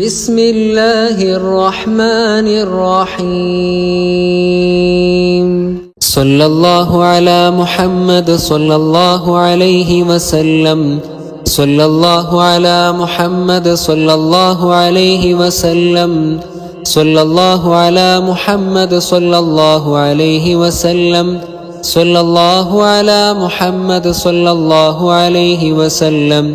بسم الله الرحمن الرحيم. صلى الله على محمد صلى الله عليه وسلم. صلى الله على محمد صلى الله عليه وسلم. صلى الله على محمد صلى الله عليه وسلم. صلى الله على محمد صلى الله عليه وسلم.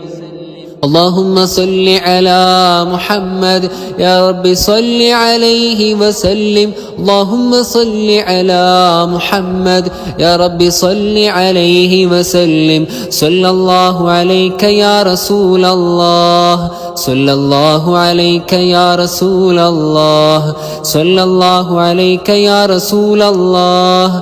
اللهم صل على محمد. يا رب صل عليه وسلم. اللهم صل على محمد. يا رب صل عليه وسلم. صلى الله عليك يا رسول الله. صلى الله عليك يا رسول الله. صلى الله عليك يا رسول الله.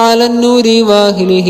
على النور واهله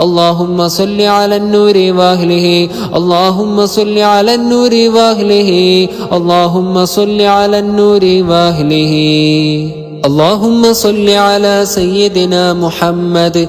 اللهم صل على النور واهله. اللهم صل على النور واهله. اللهم صل على النور واهله. اللهم صل على سيدنا محمد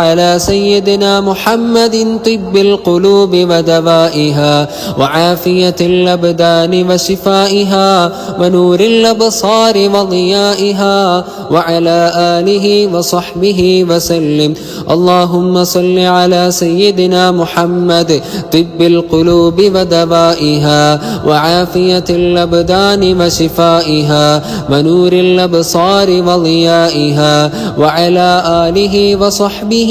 سيدنا محمد طب القلوب ودوائها وعافية الأبدان وشفائها ونور الأبصار وضيائها وعلى آله وصحبه وسلم. اللهم صل على سيدنا محمد طب القلوب ودوائها وعافية الأبدان وشفائها ونور الأبصار وضيائها وعلى آله وصحبه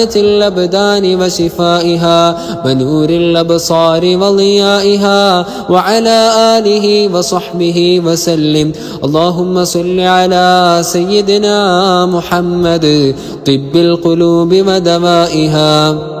الأبدان وشفائها ونور الأبصار وضيائها وعلى آله وصحبه وسلم. اللهم صل على سيدنا محمد طب القلوب ودوائها.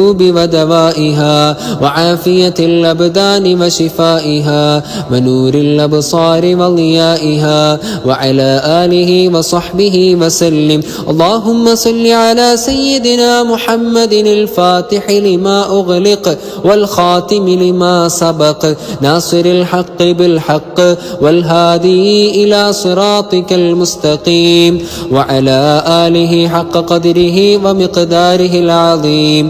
ودوائها وعافية الأبدان وشفائها ونور الأبصار وضيائها وعلى آله وصحبه وسلم. اللهم صل على سيدنا محمد الفاتح لما أغلق والخاتم لما سبق ناصر الحق بالحق والهادي إلى صراطك المستقيم وعلى آله حق قدره ومقداره العظيم.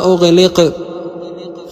أغلق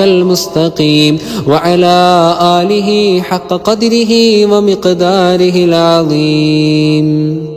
المستقيم وعلى آله حق قدره ومقداره العظيم.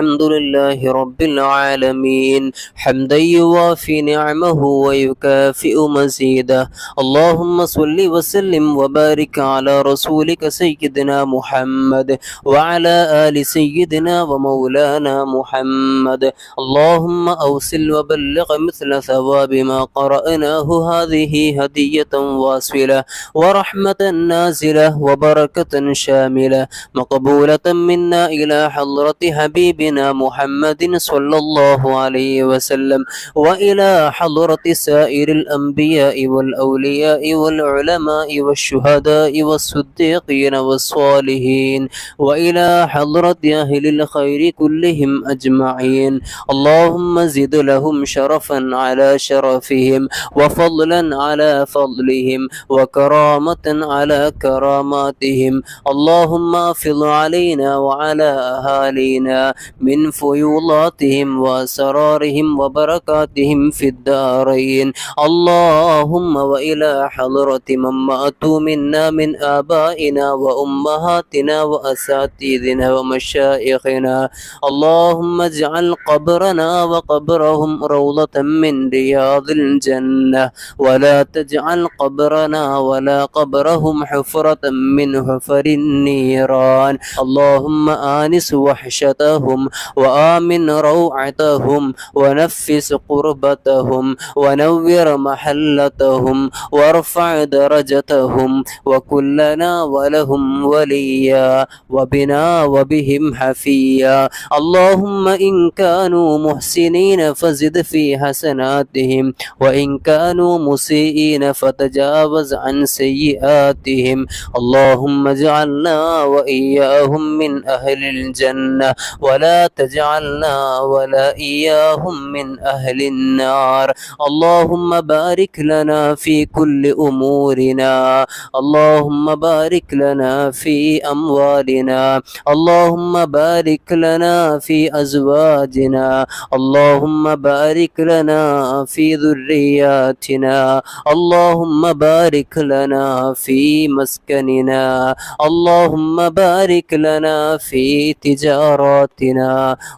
الحمد لله رب العالمين. حمدا يوافي نعمه ويكافئ مزيده. اللهم صل وسلم وبارك على رسولك سيدنا محمد وعلى آل سيدنا ومولانا محمد. اللهم أوصل وبلغ مثل ثواب ما قرأناه هذه هدية واصلة ورحمة نازلة وبركة شاملة. مقبولة منا إلى حضرة حبيبنا سيدنا محمد صلى الله عليه وسلم وإلى حضرة سائر الأنبياء والأولياء والعلماء والشهداء والصديقين والصالحين وإلى حضرة أهل الخير كلهم أجمعين. اللهم زد لهم شرفا على شرفهم وفضلا على فضلهم وكرامة على كراماتهم. اللهم افض علينا وعلى أهالينا من فيوضاتهم وأسرارهم وبركاتهم في الدارين. اللهم وإلى حضرة من مأتوا منا من آبائنا وأمهاتنا وأساتذنا ومشايخنا. اللهم اجعل قبرنا وقبرهم روضة من رياض الجنة. ولا تجعل قبرنا ولا قبرهم حفرة من حفر النيران. اللهم آنس وحشتهم وآمن روعتهم ونفس قربتهم ونور محلتهم وارفع درجتهم وكلنا ولهم وليا وبنا وبهم حفيا. اللهم إن كانوا محسنين فزد في حسناتهم وإن كانوا مسيئين فتجاوز عن سيئاتهم. اللهم اجعلنا وإياهم من أهل الجنة ولا تجعلنا ولا إياهم من أهل النار. اللهم بارك لنا في كل أمورنا. اللهم بارك لنا في أموالنا. اللهم بارك لنا في أزواجنا. اللهم بارك لنا في ذرياتنا. اللهم بارك لنا في مسكننا. اللهم بارك لنا في تجاراتنا.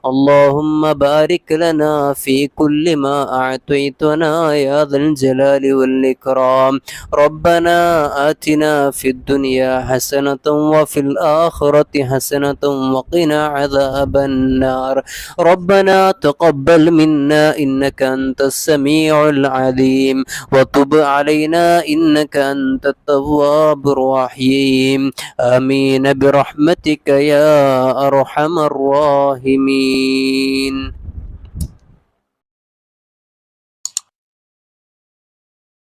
اللهم بارك لنا في كل ما أعطيتنا يا ذا الجلال والإكرام. ربنا آتنا في الدنيا حسنة وفي الآخرة حسنة وقنا عذاب النار. ربنا تقبل منا إنك أنت السميع العليم. وتب علينا إنك أنت التواب الرحيم. آمين. برحمتك يا أرحم الراحمين. الظالمين